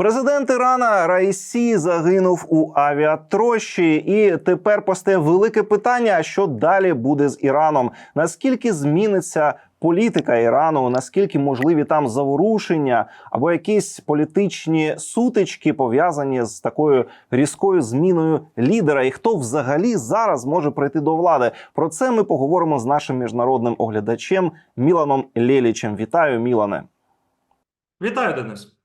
Президент Ірана Раїсі загинув у авіатрощі, і тепер постає велике питання: що далі буде з Іраном? Наскільки зміниться політика Ірану? Наскільки можливі там заворушення або якісь політичні сутички пов'язані з такою різкою зміною лідера? І хто взагалі зараз може прийти до влади? Про це ми поговоримо з нашим міжнародним оглядачем Міланом Лєлічем. Вітаю, Мілане. Вітаю, Денис.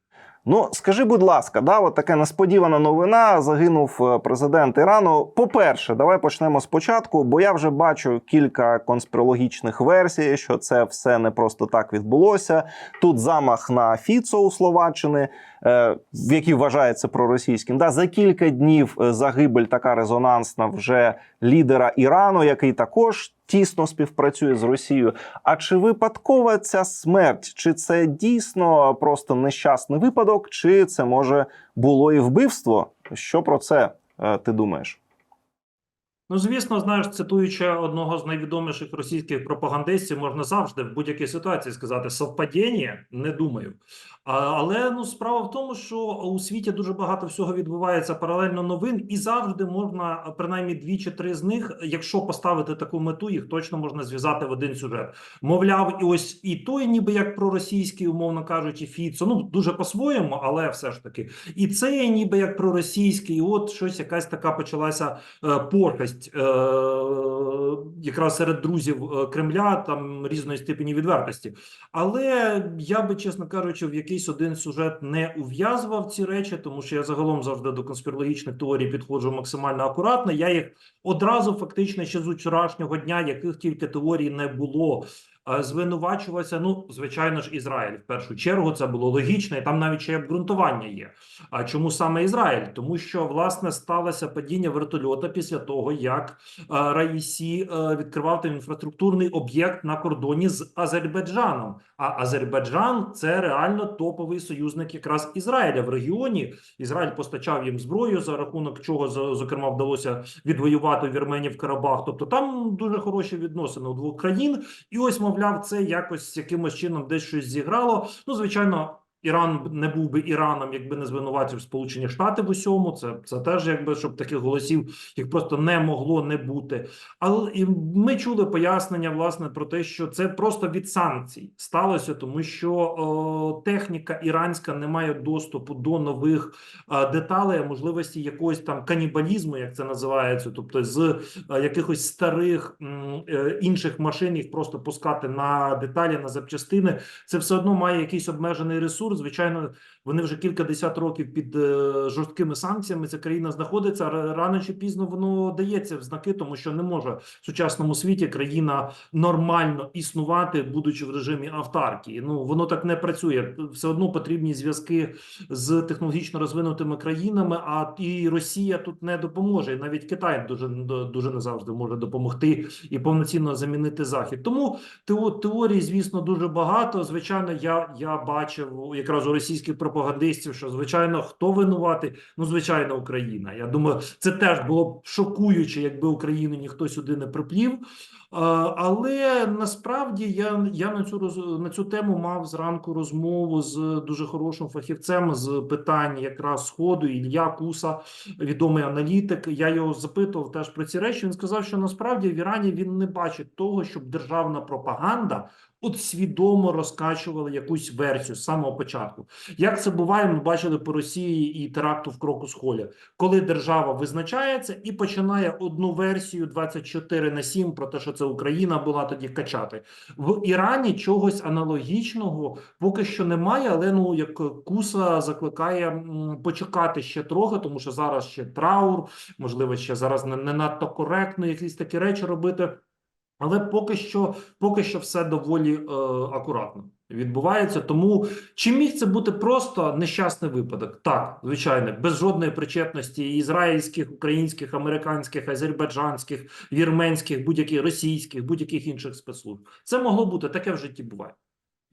Ну, скажи, будь ласка, да, от така несподівана новина. Загинув е, президент Ірану. По-перше, давай почнемо спочатку, бо я вже бачу кілька конспірологічних версій, що це все не просто так відбулося. Тут замах на Фіцо у Словаччини, е, в який вважається проросійським. Да, за кілька днів е, загибель така резонансна вже лідера Ірану, який також. Тісно співпрацює з Росією. А чи випадкова ця смерть? Чи це дійсно просто нещасний випадок, чи це може було і вбивство? Що про це е, ти думаєш? Ну, звісно, знаєш, цитуючи одного з найвідоміших російських пропагандистів, можна завжди в будь-якій ситуації сказати совпадіння, не думаю. А, але ну справа в тому, що у світі дуже багато всього відбувається паралельно новин, і завжди можна принаймні дві чи три з них, якщо поставити таку мету, їх точно можна зв'язати в один сюжет. Мовляв, і ось і той, ніби як проросійський, умовно кажучи, Фіцо, ну дуже по-своєму, але все ж таки, і це ніби як проросійський, і от щось якась така почалася е, похасть е, якраз серед друзів е, Кремля, там різної степені відвертості. Але я би, чесно кажучи, в якийсь один сюжет не ув'язував ці речі, тому що я загалом завжди до конспірологічних теорій підходжу максимально акуратно. Я їх одразу фактично ще з вчорашнього дня, яких тільки теорій не було. Е, Звинувачувався, ну звичайно ж, Ізраїль в першу чергу це було логічно, і там навіть ще обґрунтування є. А чому саме Ізраїль? Тому що власне сталося падіння вертольота після того, як е, Раїсі е, відкривав там інфраструктурний об'єкт на кордоні з Азербайджаном. А Азербайджан це реально топовий союзник якраз Ізраїля в регіоні. Ізраїль постачав їм зброю, за рахунок чого зокрема вдалося відвоювати у Вірменії в Карабах. Тобто там дуже хороші відносини у двох країн. І ось, мовляв, це якось якимось чином десь щось зіграло. Ну, звичайно. Іран не був би Іраном, якби не звинуватив Сполучені Штати в усьому. Це це теж якби щоб таких голосів їх просто не могло не бути. Але і ми чули пояснення власне про те, що це просто від санкцій сталося, тому що о, техніка іранська не має доступу до нових е, деталей, можливості якогось там канібалізму, як це називається, тобто з е, якихось старих м, е, інших машин їх просто пускати на деталі, на запчастини. Це все одно має якийсь обмежений ресурс. Звичайно, вони вже кілька десят років під е, жорсткими санкціями. Ця країна знаходиться рано чи пізно воно дається в знаки, тому що не може в сучасному світі країна нормально існувати, будучи в режимі автаркії. Ну воно так не працює. Все одно потрібні зв'язки з технологічно розвинутими країнами. А і Росія тут не допоможе. І навіть Китай дуже дуже не завжди може допомогти і повноцінно замінити захід. Тому тео- теорій, звісно, дуже багато. Звичайно, я, я бачив якраз у російських пропагандистів, що звичайно хто винуватий? Ну, звичайно, Україна. Я думаю, це теж було б шокуюче, якби Україну ніхто сюди не приплів. Але насправді я, я на цю на цю тему мав зранку розмову з дуже хорошим фахівцем з питань якраз сходу Ілля Куса, відомий аналітик. Я його запитував теж про ці речі. Він сказав, що насправді в Ірані він не бачить того, щоб державна пропаганда от свідомо розкачувала якусь версію з самого початку. Як це буває, ми бачили по Росії і теракту в Крокус Холі, коли держава визначається і починає одну версію 24 на 7 про те, що це Україна була тоді качати. В Ірані чогось аналогічного поки що немає, але ну як Куса закликає почекати ще трохи, тому що зараз ще траур, можливо, ще зараз не, не надто коректно якісь такі речі робити. Але поки що, поки що все доволі е, акуратно відбувається. Тому чи міг це бути просто нещасний випадок? Так, звичайно, без жодної причетності ізраїльських, українських, американських, азербайджанських, вірменських, будь-яких російських, будь-яких інших спецслужб. Це могло бути таке в житті буває,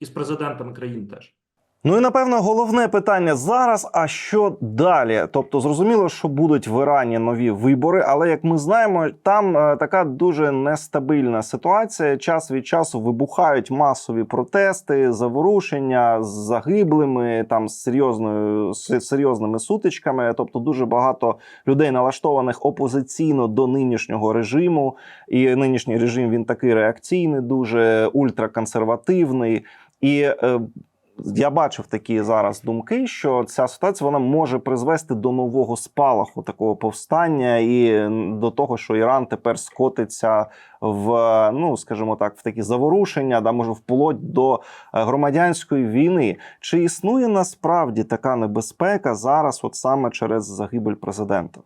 і з президентами країн теж. Ну і напевно головне питання зараз: а що далі? Тобто, зрозуміло, що будуть в Ірані нові вибори, але як ми знаємо, там е, така дуже нестабільна ситуація. Час від часу вибухають масові протести, заворушення з загиблими, там з серйозною з серйозними сутичками. Тобто, дуже багато людей налаштованих опозиційно до нинішнього режиму. І нинішній режим він такий реакційний, дуже ультраконсервативний. І е, я бачив такі зараз думки, що ця ситуація вона може призвести до нового спалаху такого повстання і до того, що Іран тепер скотиться в ну скажімо так, в такі заворушення, да може вплоть до е, громадянської війни. Чи існує насправді така небезпека зараз, от саме через загибель президента?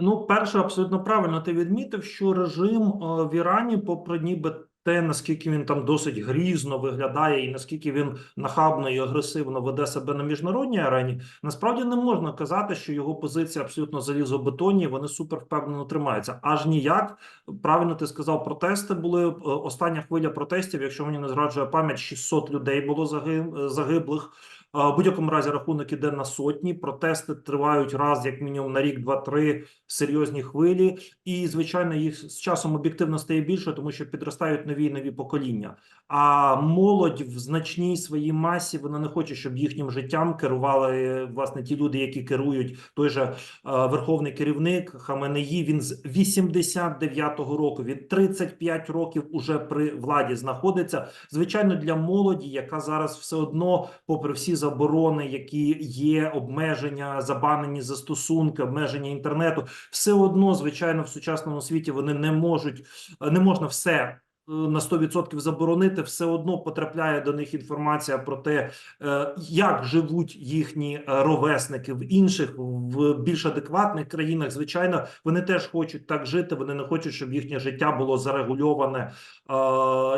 Ну, перше, абсолютно правильно ти відмітив, що режим е, в Ірані, попри ніби те, наскільки він там досить грізно виглядає, і наскільки він нахабно і агресивно веде себе на міжнародній арені, насправді не можна казати, що його позиція абсолютно залізобетонні, вони супер впевнено тримаються. Аж ніяк правильно ти сказав, протести були Е, остання хвиля протестів. Якщо мені не зраджує пам'ять, 600 людей було заги- загиблих. В будь-якому разі рахунок іде на сотні. Протести тривають раз, як мінімум, на рік, два-три серйозні хвилі. І звичайно, їх з часом об'єктивно стає більше, тому що підростають нові і нові покоління. А молодь в значній своїй масі вона не хоче, щоб їхнім життям керували е, власне ті люди, які керують той же е, верховний керівник Хаменеї. Він з 89-го року, він 35 років уже при владі знаходиться. Звичайно, для молоді, яка зараз все одно, попри всі заборони, які є, обмеження, забанені застосунки, обмеження інтернету, все одно, звичайно, в сучасному світі вони не можуть, не можна все. Е, На 100% заборонити все одно потрапляє до них інформація про те, е, як живуть їхні е, ровесники в інших, в більш адекватних країнах. Звичайно, вони теж хочуть так жити. Вони не хочуть, щоб їхнє життя було зарегульоване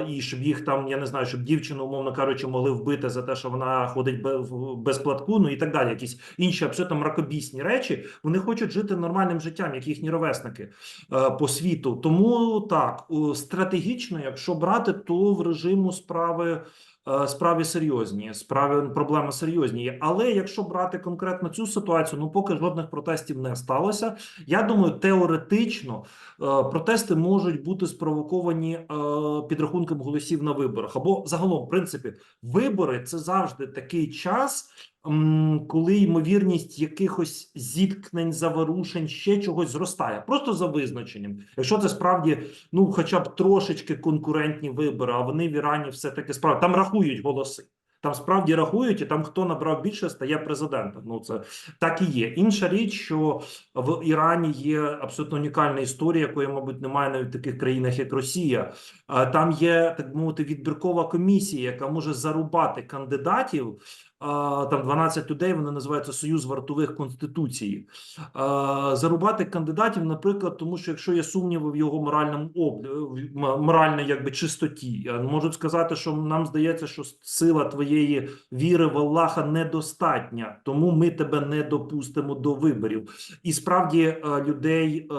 і щоб їх там, я не знаю, щоб дівчину, умовно кажучи, могли вбити за те, що вона ходить без платку, ну і так далі. Якісь інші абсолютно мракобісні речі. Вони хочуть жити нормальним життям, як їхні ровесники по світу. Тому так у- якщо брати, то в режиму справи. е, Справи серйозні, справи проблеми серйозні. Але якщо брати конкретно цю ситуацію, ну поки жодних протестів не сталося. Я думаю, теоретично е, протести можуть бути спровоковані е, підрахунком голосів на виборах. Або загалом, в принципі, вибори це завжди такий час, коли ймовірність якихось зіткнень, заворушень, ще чогось зростає, просто за визначенням. Якщо це справді ну, хоча б трошечки конкурентні вибори, а вони в Ірані все таки справді там рахують голоси. Там справді рахують, і там хто набрав більше, стає президентом. Ну це так і є. Інша річ, що в Ірані є абсолютно унікальна історія, якої, мабуть, немає навіть в таких країнах, як Росія. Там є так мовити відбіркова комісія, яка може зарубати кандидатів. Там 12 людей, вони називаються Союз вартових конституції. Зарубати кандидатів, наприклад, тому що якщо є сумніви в його моральному об... в моральній якби чистоті, а можуть сказати, що нам здається, що сила твоєї віри в Аллаха недостатня, тому ми тебе не допустимо до виборів. І справді е, людей е,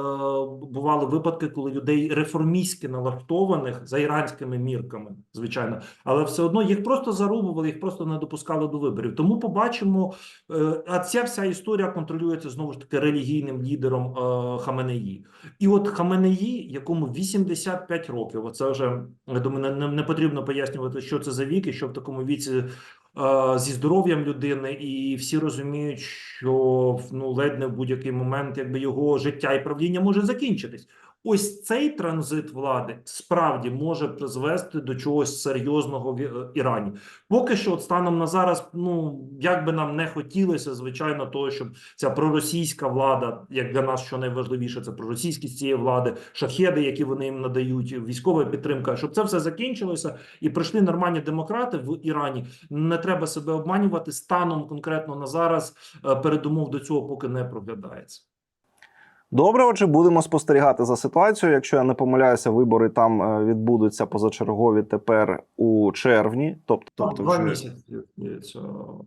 бували випадки, коли людей реформістськи налаштованих за іранськими мірками, звичайно, але все одно їх просто зарубували, їх просто не допускали до виборів. Тому побачимо, е, а ця вся історія контролюється знову ж таки релігійним лідером е, Хаменеї. І от Хаменеї, якому 85 років, оце вже я думаю, не, потрібно пояснювати, що це за вік і що в такому віці е, зі здоров'ям людини, і всі розуміють, що ну ледь не в будь-який момент якби його життя і правління може закінчитись. Ось цей транзит влади справді може призвести до чогось серйозного в е, Ірані. Поки що, от станом на зараз, ну як би нам не хотілося, звичайно, того, щоб ця проросійська влада, як для нас, що найважливіше, це проросійськість цієї влади, шахеди, які вони їм надають, військова підтримка, щоб це все закінчилося і прийшли нормальні демократи в Ірані. Не треба себе обманювати станом конкретно на зараз. е, Передумов до цього поки не проглядається. Добре, отже, будемо спостерігати за ситуацією. Якщо я не помиляюся, вибори там е, відбудуться позачергові тепер у червні. Тобто, тобто два вже, місяці.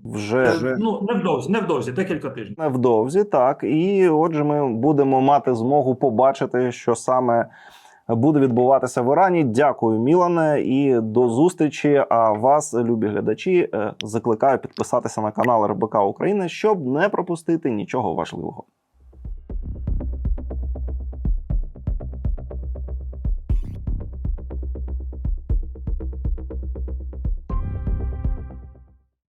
вже Ну невдовзі, невдовзі, декілька тижнів. невдовзі, так. І отже, ми будемо мати змогу побачити, що саме буде відбуватися в Ірані. Дякую, Мілане, і до зустрічі. А вас, любі глядачі, е, закликаю підписатися на канал РБК України, щоб не пропустити нічого важливого.